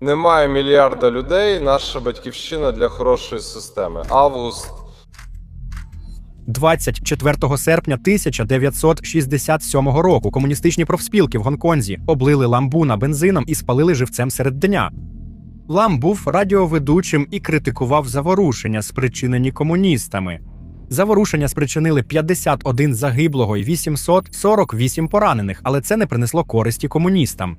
Немає мільярда людей. Наша батьківщина для хорошої системи. Август 24 серпня 1967 року комуністичні профспілки в Гонконзі облили ламбуна бензином і спалили живцем серед дня. Лам був радіоведучим і критикував заворушення, спричинені комуністами. Заворушення спричинили 51 загиблого і 848 поранених, але це не принесло користі комуністам.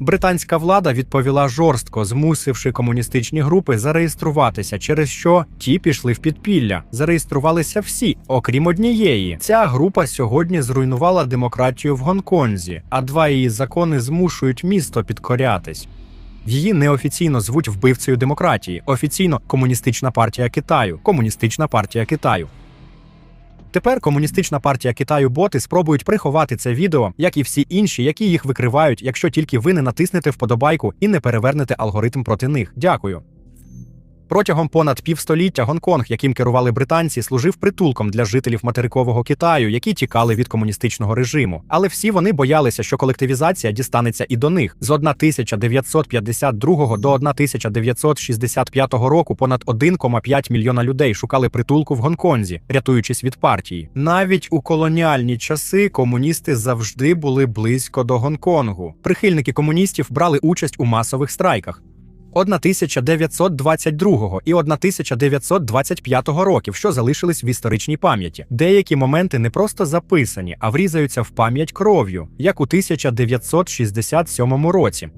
Британська влада відповіла жорстко, змусивши комуністичні групи зареєструватися, через що ті пішли в підпілля. Зареєструвалися всі, окрім однієї. Ця група сьогодні зруйнувала демократію в Гонконзі, а два її закони змушують місто підкорятись. Її неофіційно звуть вбивцею демократії, офіційно комуністична партія Китаю. Комуністична партія Китаю. Тепер комуністична партія Китаю боти спробують приховати це відео, як і всі інші, які їх викривають, якщо тільки ви не натиснете вподобайку і не перевернете алгоритм проти них. Дякую. Протягом понад півстоліття Гонконг, яким керували британці, служив притулком для жителів материкового Китаю, які тікали від комуністичного режиму. Але всі вони боялися, що колективізація дістанеться і до них. З 1952 до 1965 року понад 1,5 мільйона людей шукали притулку в Гонконзі, рятуючись від партії. Навіть у колоніальні часи комуністи завжди були близько до Гонконгу. Прихильники комуністів брали участь у масових страйках. 1922 і 1925 років, що залишились в історичній пам'яті. Деякі моменти не просто записані, а врізаються в пам'ять кров'ю, як у 1967 році.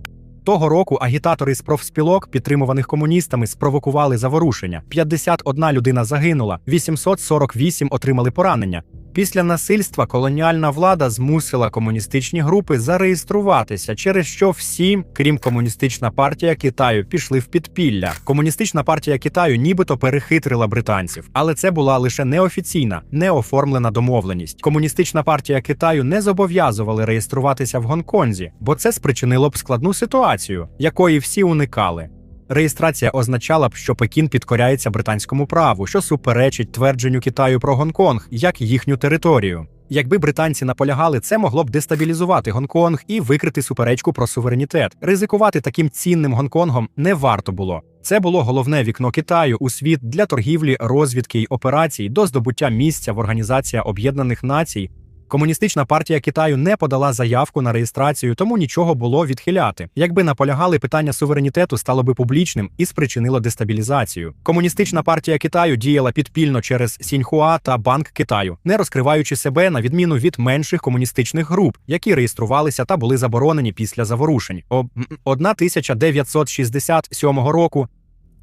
Того року агітатори з профспілок, підтримуваних комуністами, спровокували заворушення. 51 людина загинула, 848 отримали поранення. Після насильства колоніальна влада змусила комуністичні групи зареєструватися, через що всі, крім комуністична партія Китаю, пішли в підпілля. Комуністична партія Китаю нібито перехитрила британців, але це була лише неофіційна, неоформлена домовленість. Комуністична партія Китаю не зобов'язували реєструватися в Гонконзі, бо це спричинило б складну ситуацію, якої всі уникали. Реєстрація означала б, що Пекін підкоряється британському праву, що суперечить твердженню Китаю про Гонконг як їхню територію. Якби британці наполягали, це могло б дестабілізувати Гонконг і викрити суперечку про суверенітет. Ризикувати таким цінним Гонконгом не варто було. Це було головне вікно Китаю у світ для торгівлі, розвідки й операцій до здобуття місця в Організація Об'єднаних Націй. Комуністична партія Китаю не подала заявку на реєстрацію, тому нічого було відхиляти. Якби наполягали, питання суверенітету стало би публічним і спричинило дестабілізацію. Комуністична партія Китаю діяла підпільно через Сіньхуа та Банк Китаю, не розкриваючи себе на відміну від менших комуністичних груп, які реєструвалися та були заборонені після заворушень. О 1967 року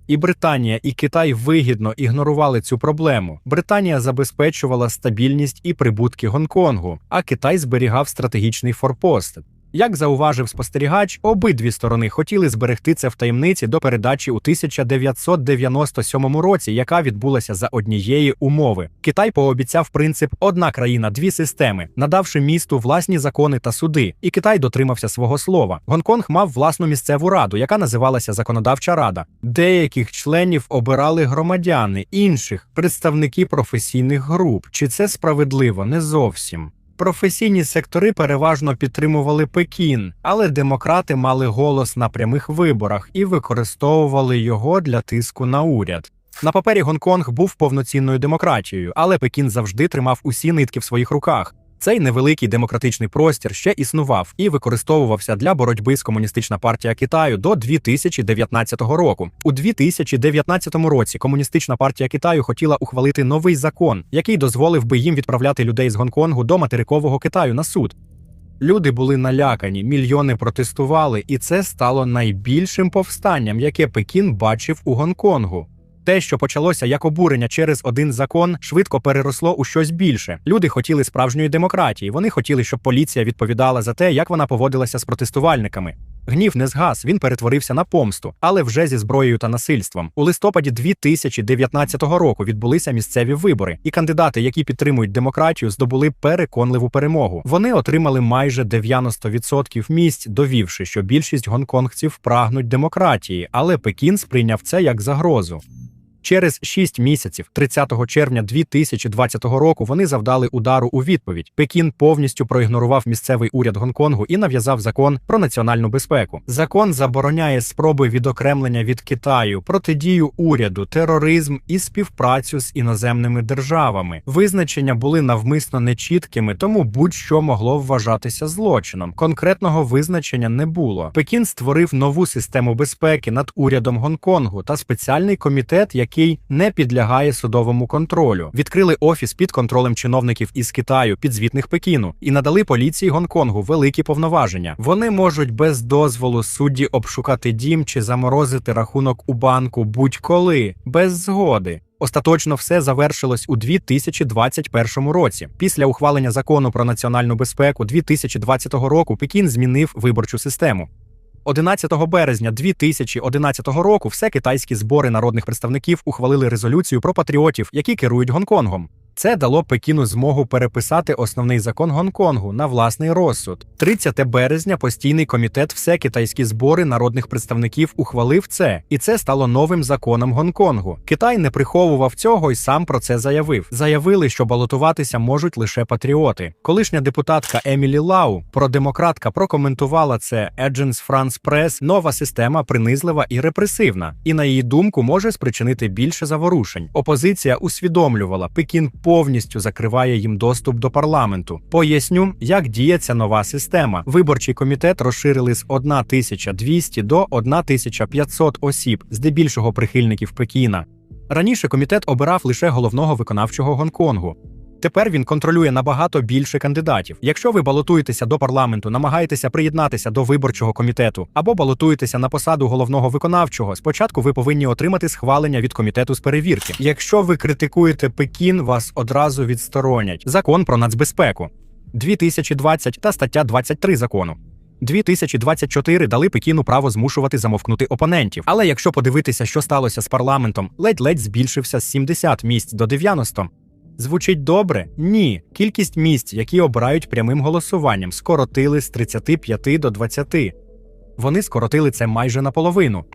і Британія, і Китай вигідно ігнорували цю проблему. Британія забезпечувала стабільність і прибутки Гонконгу, а Китай зберігав стратегічний форпост. Як зауважив спостерігач, обидві сторони хотіли зберегти це в таємниці до передачі у 1997 році, яка відбулася за однієї умови. Китай пообіцяв принцип одна країна, дві системи, надавши місту власні закони та суди. І Китай дотримався свого слова. Гонконг мав власну місцеву раду, яка називалася Законодавча Рада. Деяких членів обирали громадяни, інших представники професійних груп. Чи це справедливо? Не зовсім. Професійні сектори переважно підтримували Пекін, але демократи мали голос на прямих виборах і використовували його для тиску на уряд. На папері Гонконг був повноцінною демократією, але Пекін завжди тримав усі нитки в своїх руках. Цей невеликий демократичний простір ще існував і використовувався для боротьби з комуністична партія Китаю до 2019 року. У 2019 році комуністична партія Китаю хотіла ухвалити новий закон, який дозволив би їм відправляти людей з Гонконгу до материкового Китаю на суд. Люди були налякані, мільйони протестували, і це стало найбільшим повстанням, яке Пекін бачив у Гонконгу. Те, що почалося як обурення через один закон, швидко переросло у щось більше. Люди хотіли справжньої демократії. Вони хотіли, щоб поліція відповідала за те, як вона поводилася з протестувальниками. Гнів не згас, він перетворився на помсту, але вже зі зброєю та насильством. У листопаді 2019 року відбулися місцеві вибори, і кандидати, які підтримують демократію, здобули переконливу перемогу. Вони отримали майже 90% місць, довівши, що більшість гонконгців прагнуть демократії, але Пекін сприйняв це як загрозу. Через 6 місяців, 30 червня 2020 року, вони завдали удару у відповідь. Пекін повністю проігнорував місцевий уряд Гонконгу і нав'язав закон про національну безпеку. Закон забороняє спроби відокремлення від Китаю, протидію уряду, тероризм і співпрацю з іноземними державами. Визначення були навмисно нечіткими, тому будь-що могло вважатися злочином. Конкретного визначення не було. Пекін створив нову систему безпеки над урядом Гонконгу та спеціальний комітет, який не підлягає судовому контролю. Відкрили офіс під контролем чиновників із Китаю, підзвітних Пекіну, і надали поліції Гонконгу великі повноваження. Вони можуть без дозволу судді обшукати дім чи заморозити рахунок у банку будь-коли, без згоди. Остаточно все завершилось у 2021 році. Після ухвалення закону про національну безпеку 2020 року Пекін змінив виборчу систему. 11 березня 2011 року все китайські збори народних представників ухвалили резолюцію про патріотів, які керують Гонконгом. Це дало Пекіну змогу переписати основний закон Гонконгу на власний розсуд. 30 березня постійний комітет все китайські збори народних представників ухвалив це, і це стало новим законом Гонконгу. Китай не приховував цього і сам про це заявив. Заявили, що балотуватися можуть лише патріоти. Колишня депутатка Емілі Лау, продемократка, прокоментувала це Agents France Press. Нова система принизлива і репресивна, і на її думку може спричинити більше заворушень. Опозиція усвідомлювала, Пекін повністю закриває їм доступ до парламенту. Поясню, як діє ця нова система. Виборчий комітет розширили з 1200 до 1500 осіб, здебільшого прихильників Пекіна. Раніше комітет обирав лише головного виконавчого Гонконгу. Тепер він контролює набагато більше кандидатів. Якщо ви балотуєтеся до парламенту, намагаєтеся приєднатися до виборчого комітету або балотуєтеся на посаду головного виконавчого, спочатку ви повинні отримати схвалення від комітету з перевірки. Якщо ви критикуєте Пекін, вас одразу відсторонять. Закон про нацбезпеку 2020 та стаття 23 закону. 2024 дали Пекіну право змушувати замовкнути опонентів. Але якщо подивитися, що сталося з парламентом, ледь-ледь збільшився з 70 місць до 90. Звучить добре? Ні. Кількість місць, які обирають прямим голосуванням, скоротили з 35 до 20. Вони скоротили це майже наполовину.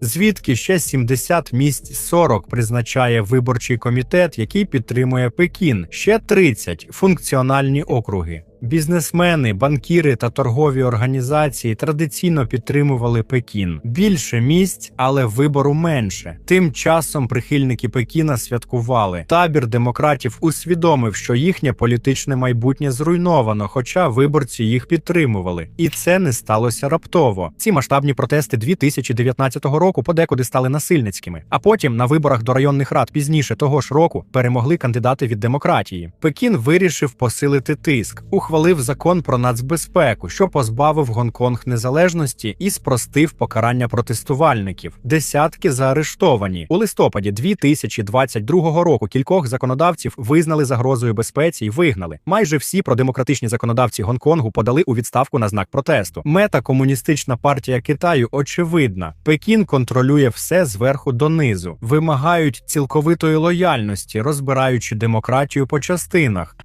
Звідки ще 70 місць 40 призначає виборчий комітет, який підтримує Пекін, ще 30 функціональні округи. Бізнесмени, банкіри та торгові організації традиційно підтримували Пекін. Більше місць, але вибору менше. Тим часом прихильники Пекіна святкували. Табір демократів усвідомив, що їхнє політичне майбутнє зруйновано, хоча виборці їх підтримували. І це не сталося раптово. Ці масштабні протести 2019 року подекуди стали насильницькими. А потім на виборах до районних рад пізніше того ж року перемогли кандидати від демократії. Пекін вирішив посилити тиск. Ухвалив закон про нацбезпеку, що позбавив Гонконг незалежності і спростив покарання протестувальників. Десятки заарештовані у листопаді 2022 року. Кількох законодавців визнали загрозою безпеці і вигнали. Майже всі продемократичні законодавці Гонконгу подали у відставку на знак протесту. Мета комуністична партія Китаю очевидна. Пекін контролює все зверху донизу, вимагають цілковитої лояльності, розбираючи демократію по частинах.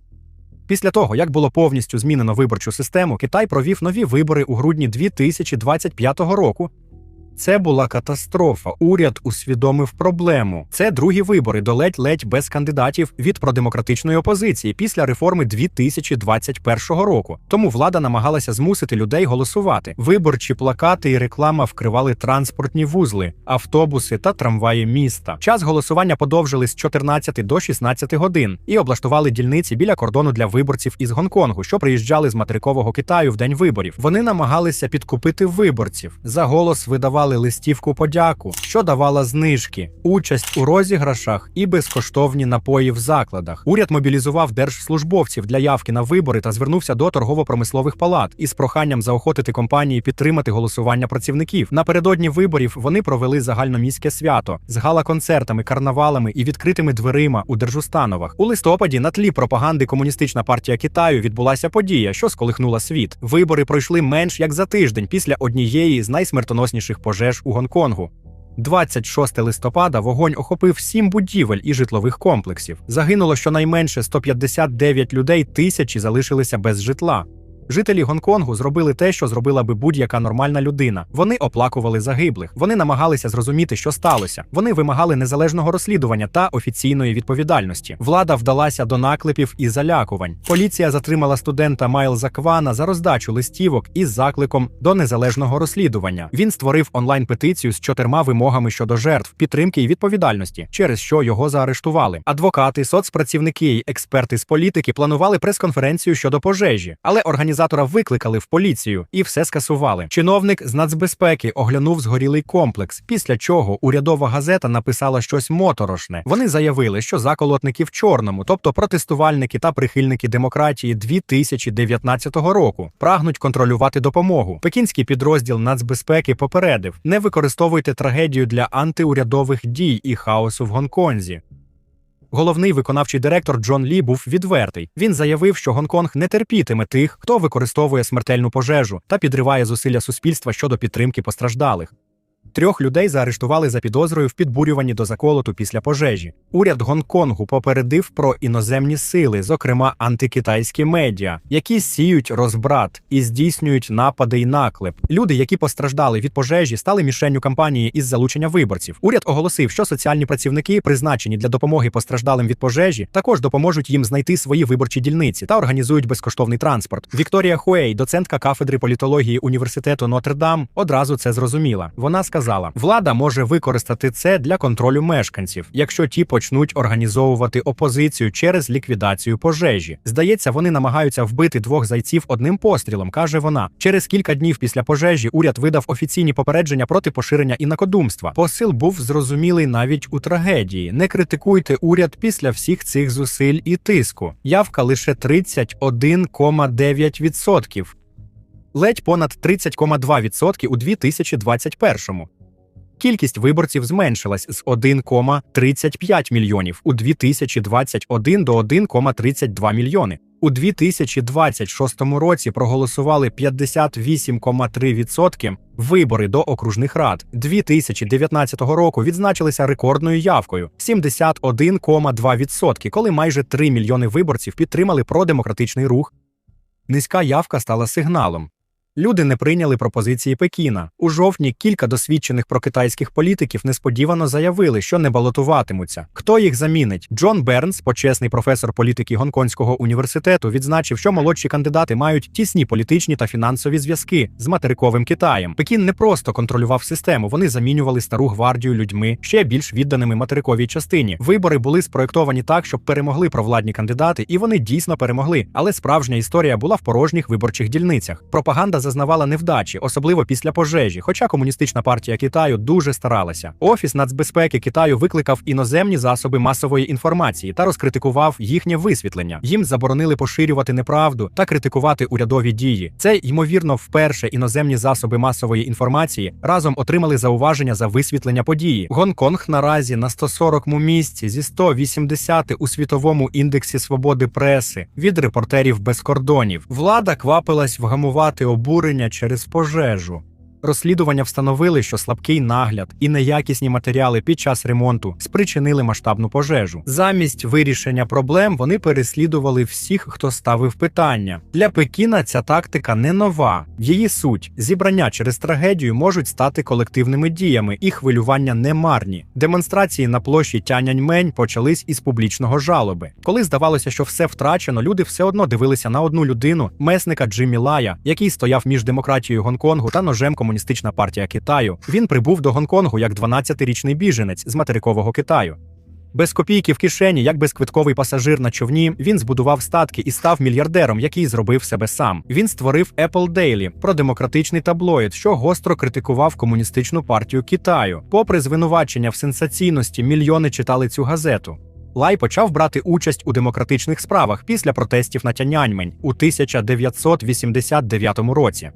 Після того, як було повністю змінено виборчу систему, Китай провів нові вибори у грудні 2025 року. Це була катастрофа. Уряд усвідомив проблему. Це другі вибори до ледь-ледь без кандидатів від продемократичної опозиції після реформи 2021 року. Тому влада намагалася змусити людей голосувати. Виборчі плакати і реклама вкривали транспортні вузли, автобуси та трамваї міста. Час голосування подовжили з 14 до 16 годин і облаштували дільниці біля кордону для виборців із Гонконгу, що приїжджали з материкового Китаю в день виборів. Вони намагалися підкупити виборців. За голос видавали листівку подяку, що давала знижки, участь у розіграшах і безкоштовні напої в закладах. Уряд мобілізував держслужбовців для явки на вибори та звернувся до торгово-промислових палат із проханням заохотити компанії підтримати голосування працівників. Напередодні виборів вони провели загальноміське свято з гала-концертами, карнавалами і відкритими дверима у держустановах. У листопаді на тлі пропаганди комуністична партія Китаю відбулася подія, що сколихнула світ. Вибори пройшли менш як за тиждень після однієї з найсмертоносніших пожеж у Гонконгу. 26 листопада вогонь охопив сім будівель і житлових комплексів. Загинуло щонайменше 159 людей, тисячі залишилися без житла. Жителі Гонконгу зробили те, що зробила би будь-яка нормальна людина. Вони оплакували загиблих. Вони намагалися зрозуміти, що сталося. Вони вимагали незалежного розслідування та офіційної відповідальності. Влада вдалася до наклепів і залякувань. Поліція затримала студента Майлза Квана за роздачу листівок із закликом до незалежного розслідування. Він створив онлайн-петицію з чотирма вимогами щодо жертв, підтримки і відповідальності, через що його заарештували. Адвокати, соцпрацівники й експерти з політики планували прес-конференцію щодо пожежі, але організатора викликали в поліцію і все скасували. Чиновник з нацбезпеки оглянув згорілий комплекс, після чого урядова газета написала щось моторошне. Вони заявили, що заколотники в чорному, тобто протестувальники та прихильники демократії 2019 року, прагнуть контролювати допомогу. Пекінський підрозділ нацбезпеки попередив: не використовуйте трагедію для антиурядових дій і хаосу в Гонконзі. Головний виконавчий директор Джон Лі був відвертий. Він заявив, що Гонконг не терпітиме тих, хто використовує смертельну пожежу та підриває зусилля суспільства щодо підтримки постраждалих. Трьох людей заарештували за підозрою в підбурюванні до заколоту після пожежі. Уряд Гонконгу попередив про іноземні сили, зокрема антикитайські медіа, які сіють розбрат і здійснюють напади й наклеп. Люди, які постраждали від пожежі, стали мішенню кампанії із залучення виборців. Уряд оголосив, що соціальні працівники, призначені для допомоги постраждалим від пожежі, також допоможуть їм знайти свої виборчі дільниці та організують безкоштовний транспорт. Вікторія Хуей, доцентка кафедри політології університету Нотр-Дам, одразу це зрозуміла. Вона сказала: влада може використати це для контролю мешканців, якщо ті почнуть організовувати опозицію через ліквідацію пожежі. Здається, вони намагаються вбити двох зайців одним пострілом, каже вона. Через кілька днів після пожежі уряд видав офіційні попередження проти поширення інакодумства. Посил був зрозумілий навіть у трагедії. Не критикуйте уряд після всіх цих зусиль і тиску. Явка лише 31,9%. Ледь понад 30,2% у 2021-му. Кількість виборців зменшилась з 1,35 мільйонів у 2021 до 1,32 мільйони. У 2026 році проголосували 58,3% вибори до окружних рад. 2019 року відзначилися рекордною явкою 71,2%, коли майже 3 мільйони виборців підтримали продемократичний рух. Низька явка стала сигналом. Люди не прийняли пропозиції Пекіна. У жовтні кілька досвідчених прокитайських політиків несподівано заявили, що не балотуватимуться. Хто їх замінить? Джон Бернс, почесний професор політики Гонконгського університету, відзначив, що молодші кандидати мають тісні політичні та фінансові зв'язки з материковим Китаєм. Пекін не просто контролював систему, вони замінювали стару гвардію людьми ще більш відданими материковій частині. Вибори були спроєктовані так, щоб перемогли провладні кандидати, і вони дійсно перемогли. Але справжня історія була в порожніх виборчих дільницях. Пропаганда зазнавала невдачі, особливо після пожежі. Хоча комуністична партія Китаю дуже старалася. Офіс нацбезпеки Китаю викликав іноземні засоби масової інформації та розкритикував їхнє висвітлення. Їм заборонили поширювати неправду та критикувати урядові дії. Це ймовірно вперше іноземні засоби масової інформації разом отримали зауваження за висвітлення події. Гонконг наразі на 140-му місці зі 180 у світовому індексі свободи преси від репортерів без кордонів. Влада квапилась вгамувати обурення через пожежу. Розслідування встановили, що слабкий нагляд і неякісні матеріали під час ремонту спричинили масштабну пожежу. Замість вирішення проблем вони переслідували всіх, хто ставив питання. Для Пекіна ця тактика не нова. Її суть зібрання через трагедію можуть стати колективними діями, і хвилювання не марні. Демонстрації на площі Тяньаньмень почались із публічного жалоби. Коли здавалося, що все втрачено, люди все одно дивилися на одну людину, месника Джиммі Лая, який стояв між демократією Гонконгу та ножем комуністична партія Китаю. Він прибув до Гонконгу як 12-річний біженець з материкового Китаю. Без копійки в кишені, як безквитковий пасажир на човні, він збудував статки і став мільярдером, який зробив себе сам. Він створив Apple Daily, продемократичний таблоїд, що гостро критикував комуністичну партію Китаю. Попри звинувачення в сенсаційності, мільйони читали цю газету. Лай почав брати участь у демократичних справах після протестів на Тяньаньмень у 1989 році.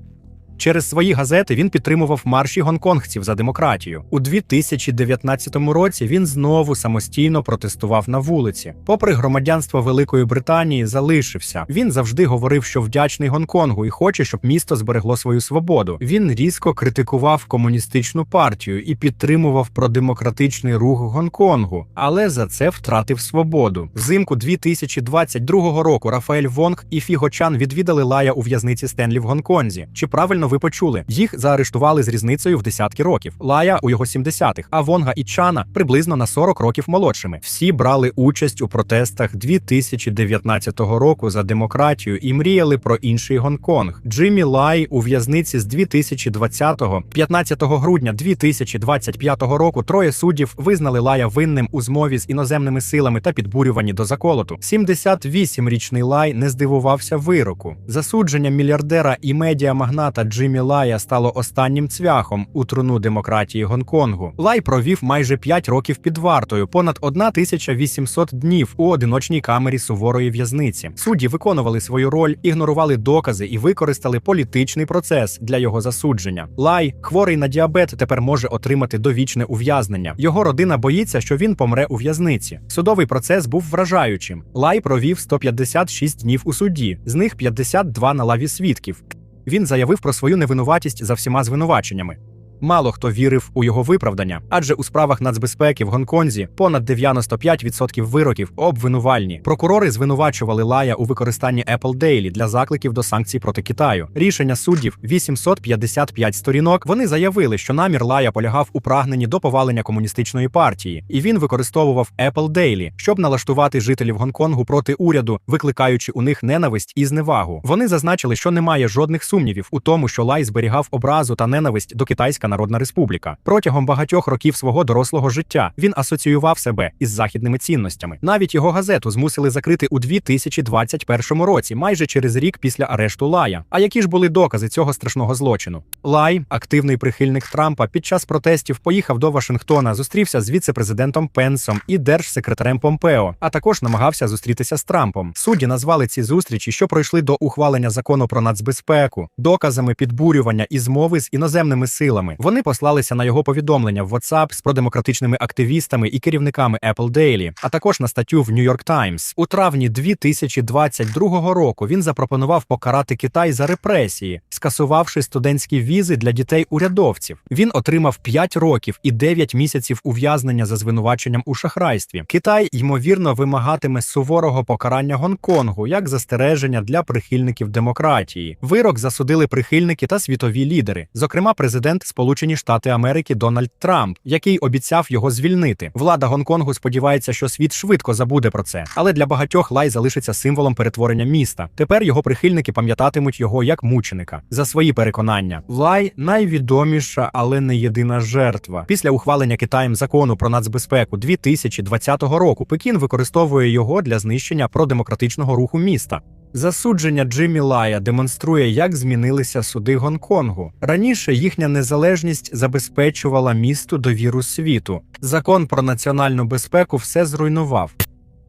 Через свої газети він підтримував марші гонконгців за демократію. У 2019 році він знову самостійно протестував на вулиці. Попри громадянство Великої Британії, залишився. Він завжди говорив, що вдячний Гонконгу і хоче, щоб місто зберегло свою свободу. Він різко критикував комуністичну партію і підтримував продемократичний рух Гонконгу, але за це втратив свободу. Взимку 2022 року Рафаель Вонг і Фіго Чан відвідали Лая у в'язниці Стенлі в Гонконзі. Чи правильно ви почули? Їх заарештували з різницею в десятки років. Лая у його 70-х, а Вонга і Чана приблизно на 40 років молодшими. Всі брали участь у протестах 2019 року за демократію і мріяли про інший Гонконг. Джиммі Лай у в'язниці з 2020-го, 15 грудня 2025 року. Троє суддів визнали Лая винним у змові з іноземними силами та підбурюванні до заколоту. 78-річний Лай не здивувався вироку. Засудження мільярдера і медіамагната Джиммі Лая стало останнім цвяхом у труну демократії Гонконгу. Лай провів майже 5 років під вартою, понад 1800 днів у одиночній камері суворої в'язниці. Судді виконували свою роль, ігнорували докази і використали політичний процес для його засудження. Лай, хворий на діабет, тепер може отримати довічне ув'язнення. Його родина боїться, що він помре у в'язниці. Судовий процес був вражаючим. Лай провів 156 днів у суді, з них 52 на лаві свідків. Він заявив про свою невинуватість за всіма звинуваченнями. Мало хто вірив у його виправдання, адже у справах нацбезпеки в Гонконзі понад 95% вироків обвинувальні. Прокурори звинувачували Лая у використанні Apple Daily для закликів до санкцій проти Китаю. Рішення суддів 855 сторінок. Вони заявили, що намір Лая полягав у прагненні до повалення комуністичної партії, і він використовував Apple Daily, щоб налаштувати жителів Гонконгу проти уряду, викликаючи у них ненависть і зневагу. Вони зазначили, що немає жодних сумнівів у тому, що Лай зберігав образу та ненависть до Китайська Народна Республіка. Протягом багатьох років свого дорослого життя він асоціював себе із західними цінностями. Навіть його газету змусили закрити у 2021 році, майже через рік після арешту Лая. А які ж були докази цього страшного злочину? Лай, активний прихильник Трампа, під час протестів поїхав до Вашингтона, зустрівся з віце-президентом Пенсом і держсекретарем Помпео, а також намагався зустрітися з Трампом. Судді назвали ці зустрічі, що пройшли до ухвалення закону про нацбезпеку, доказами підбурювання і змови з іноземними силами. Вони послалися на його повідомлення в WhatsApp з продемократичними активістами і керівниками Apple Daily, а також на статтю в New York Times. У травні 2022 року він запропонував покарати Китай за репресії, скасувавши студентські візи для дітей урядовців. Він отримав 5 років і 9 місяців ув'язнення за звинуваченням у шахрайстві. Китай ймовірно вимагатиме суворого покарання Гонконгу як застереження для прихильників демократії. Вирок засудили прихильники та світові лідери, зокрема президент Сполучені Штати Америки Дональд Трамп, який обіцяв його звільнити. Влада Гонконгу сподівається, що світ швидко забуде про це, але для багатьох лай залишиться символом перетворення міста. Тепер його прихильники пам'ятатимуть його як мученика за свої переконання. Лай найвідоміша, але не єдина жертва. Після ухвалення Китаєм закону про нацбезпеку 2020 року Пекін використовує його для знищення продемократичного руху міста. Засудження Джиммі Лая демонструє, як змінилися суди Гонконгу. Раніше їхня незалежність забезпечувала місту довіру світу. Закон про національну безпеку все зруйнував.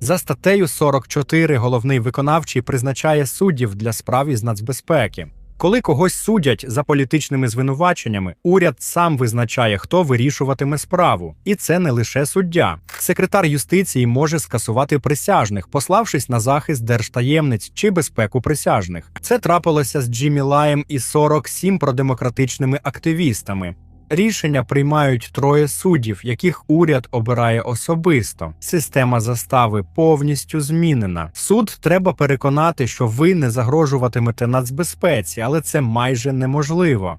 За статтею 44 головний виконавчий призначає суддів для справ із нацбезпеки. Коли когось судять за політичними звинуваченнями, уряд сам визначає, хто вирішуватиме справу, і це не лише суддя. Секретар юстиції може скасувати присяжних, пославшись на захист держтаємниць чи безпеку присяжних. Це трапилося з Джиммі Лаєм і 47 продемократичними активістами. Рішення приймають троє суддів, яких уряд обирає особисто. Система застави повністю змінена. Суд треба переконати, що ви не загрожуватимете нацбезпеці, але це майже неможливо.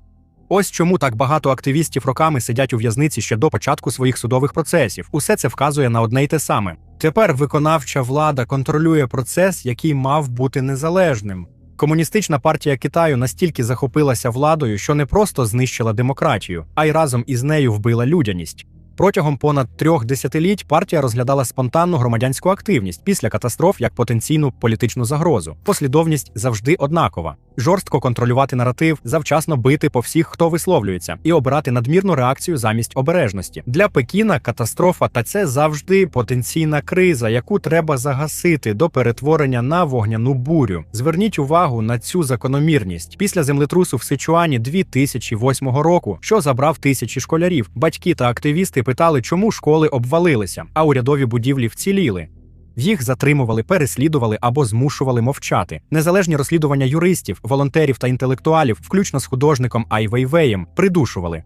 Ось чому так багато активістів роками сидять у в'язниці ще до початку своїх судових процесів. Усе це вказує на одне й те саме. Тепер виконавча влада контролює процес, який мав бути незалежним. Комуністична партія Китаю настільки захопилася владою, що не просто знищила демократію, а й разом із нею вбила людяність. Протягом понад трьох десятиліть партія розглядала спонтанну громадянську активність після катастроф як потенційну політичну загрозу. Послідовність завжди однакова: жорстко контролювати наратив, завчасно бити по всіх, хто висловлюється, і обирати надмірну реакцію замість обережності. Для Пекіна катастрофа та це завжди потенційна криза, яку треба загасити до перетворення на вогняну бурю. Зверніть увагу на цю закономірність після землетрусу в Сичуані 2008 року, що забрав тисячі школярів. Батьки та активісти питали, чому школи обвалилися, а урядові будівлі вціліли. Їх затримували, переслідували або змушували мовчати. Незалежні розслідування юристів, волонтерів та інтелектуалів, включно з художником Ай Вейвеєм, придушували.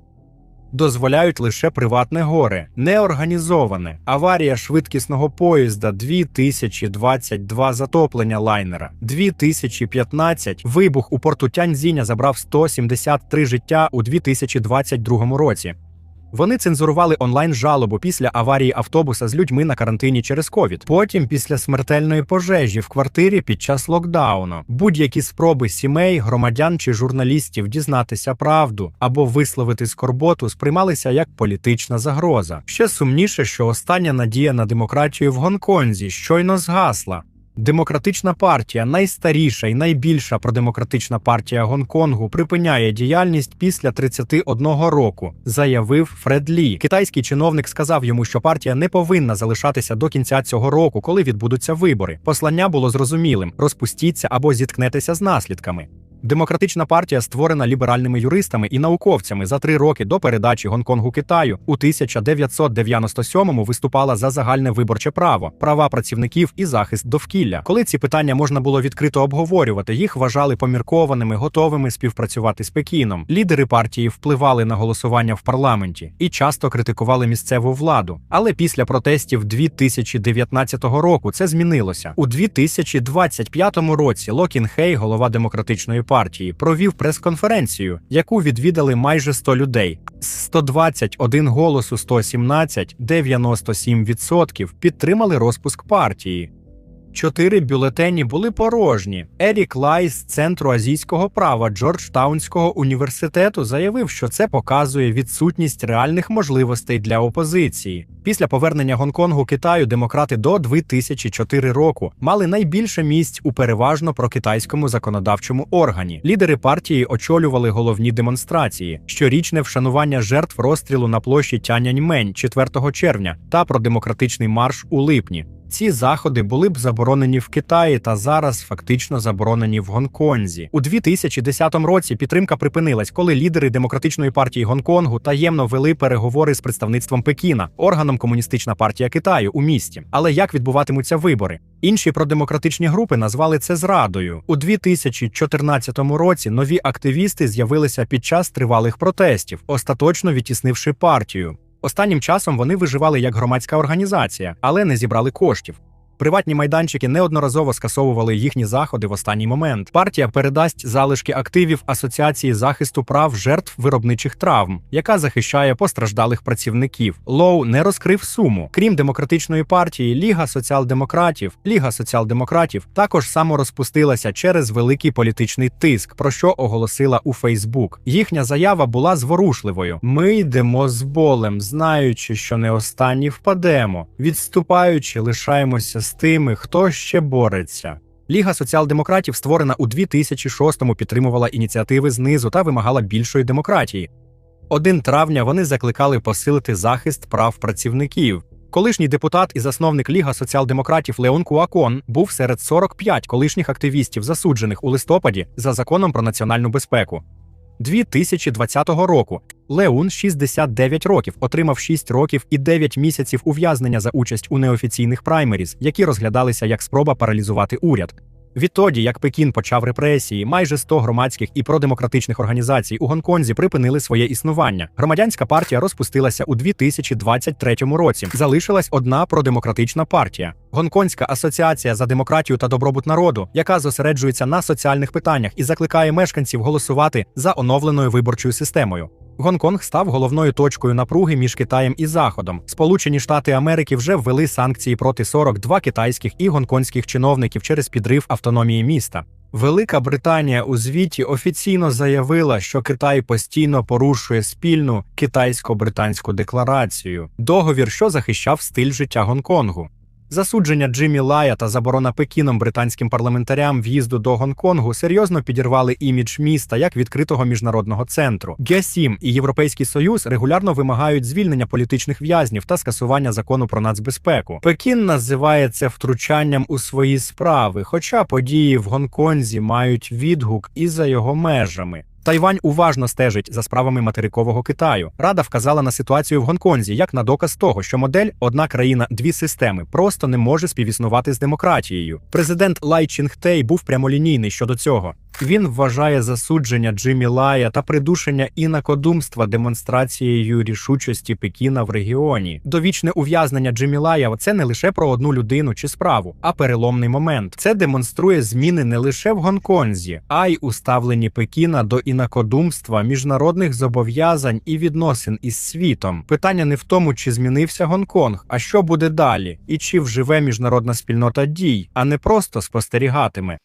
Дозволяють лише приватне горе, неорганізоване. Аварія швидкісного поїзда 2022 затоплення лайнера, 2015 вибух у порту Тяньзіня забрав 173 життя у 2022 році. Вони цензурували онлайн жалобу після аварії автобуса з людьми на карантині через ковід. Потім, після смертельної пожежі в квартирі під час локдауну, будь-які спроби сімей, громадян чи журналістів дізнатися правду або висловити скорботу сприймалися як політична загроза. Ще сумніше, що остання надія на демократію в Гонконзі щойно згасла. Демократична партія, найстаріша і найбільша продемократична партія Гонконгу, припиняє діяльність після 31 року, заявив Фред Лі. Китайський чиновник сказав йому, що партія не повинна залишатися до кінця цього року, коли відбудуться вибори. Послання було зрозумілим: розпустіться або зіткнетеся з наслідками. Демократична партія створена ліберальними юристами і науковцями за три роки до передачі Гонконгу Китаю. У 1997-му виступала за загальне виборче право, права працівників і захист довкілля. Коли ці питання можна було відкрито обговорювати, їх вважали поміркованими, готовими співпрацювати з Пекіном. Лідери партії впливали на голосування в парламенті і часто критикували місцеву владу. Але після протестів 2019 року це змінилося. У 2025 році Локін Хей, голова демократичної партії, провів прес-конференцію, яку відвідали майже 100 людей. З 121 голосу 117, 97% підтримали розпуск партії. Чотири бюлетені були порожні. Ерік Лай з центру азійського права Джорджтаунського університету заявив, що це показує відсутність реальних можливостей для опозиції. Після повернення Гонконгу Китаю демократи до 2004 року мали найбільше місць у переважно прокитайському законодавчому органі. Лідери партії очолювали головні демонстрації, щорічне вшанування жертв розстрілу на площі Тяньаньмень 4 червня та про демократичний марш у липні. Ці заходи були б заборонені в Китаї та зараз фактично заборонені в Гонконзі. У 2010 році підтримка припинилась, коли лідери демократичної партії Гонконгу таємно вели переговори з представництвом Пекіна, органом комуністична партія Китаю у місті. Але як відбуватимуться вибори? Інші продемократичні групи назвали це зрадою. У 2014 році нові активісти з'явилися під час тривалих протестів, остаточно відтіснивши партію. Останнім часом вони виживали як громадська організація, але не зібрали коштів. Приватні майданчики неодноразово скасовували їхні заходи в останній момент. Партія передасть залишки активів Асоціації захисту прав жертв виробничих травм, яка захищає постраждалих працівників. Лоу не розкрив суму. Крім демократичної партії, Ліга соціал-демократів, Ліга соціал-демократів також саморозпустилася через великий політичний тиск, про що оголосила у Фейсбук. Їхня заява була зворушливою. Ми йдемо з болем, знаючи, що не останні впадемо. Відступаючи, лишаємося з тими, хто ще бореться. Ліга соціал-демократів, створена у 2006-му, підтримувала ініціативи знизу та вимагала більшої демократії. 1 травня вони закликали посилити захист прав працівників. Колишній депутат і засновник Ліга соціал-демократів Леон Куакон був серед 45 колишніх активістів, засуджених у листопаді за законом про національну безпеку. 2020 року Леун 69 років, отримав 6 років і 9 місяців ув'язнення за участь у неофіційних праймеріз, які розглядалися як спроба паралізувати уряд. Відтоді, як Пекін почав репресії, майже 100 громадських і продемократичних організацій у Гонконзі припинили своє існування. Громадянська партія розпустилася у 2023 році. Залишилась одна продемократична партія Гонконгська асоціація за демократію та добробут народу, яка зосереджується на соціальних питаннях і закликає мешканців голосувати за оновленою виборчою системою. Гонконг став головною точкою напруги між Китаєм і Заходом. Сполучені Штати Америки вже ввели санкції проти 42 китайських і гонконгських чиновників через підрив автономії міста. Велика Британія у звіті офіційно заявила, що Китай постійно порушує спільну китайсько-британську декларацію, договір, що захищав стиль життя Гонконгу. Засудження Джиммі Лая та заборона Пекіном британським парламентарям в'їзду до Гонконгу серйозно підірвали імідж міста як відкритого міжнародного центру. Г7 і Європейський Союз регулярно вимагають звільнення політичних в'язнів та скасування закону про нацбезпеку. Пекін називає це втручанням у свої справи, хоча події в Гонконзі мають відгук і за його межами. Тайвань уважно стежить за справами материкового Китаю. Рада вказала на ситуацію в Гонконзі як на доказ того, що модель одна країна, дві системи просто не може співіснувати з демократією. Президент Лай Чінгтей був прямолінійний щодо цього. Він вважає засудження Джиммі Лая та придушення інакодумства демонстрацією рішучості Пекіна в регіоні. Довічне ув'язнення Джиммі Лая – це не лише про одну людину чи справу, а переломний момент. Це демонструє зміни не лише в Гонконзі, а й у ставленні Пекіна до інакодумства, міжнародних зобов'язань і відносин із світом. Питання не в тому, чи змінився Гонконг, а що буде далі, і чи вживе міжнародна спільнота дій, а не просто спостерігатиме.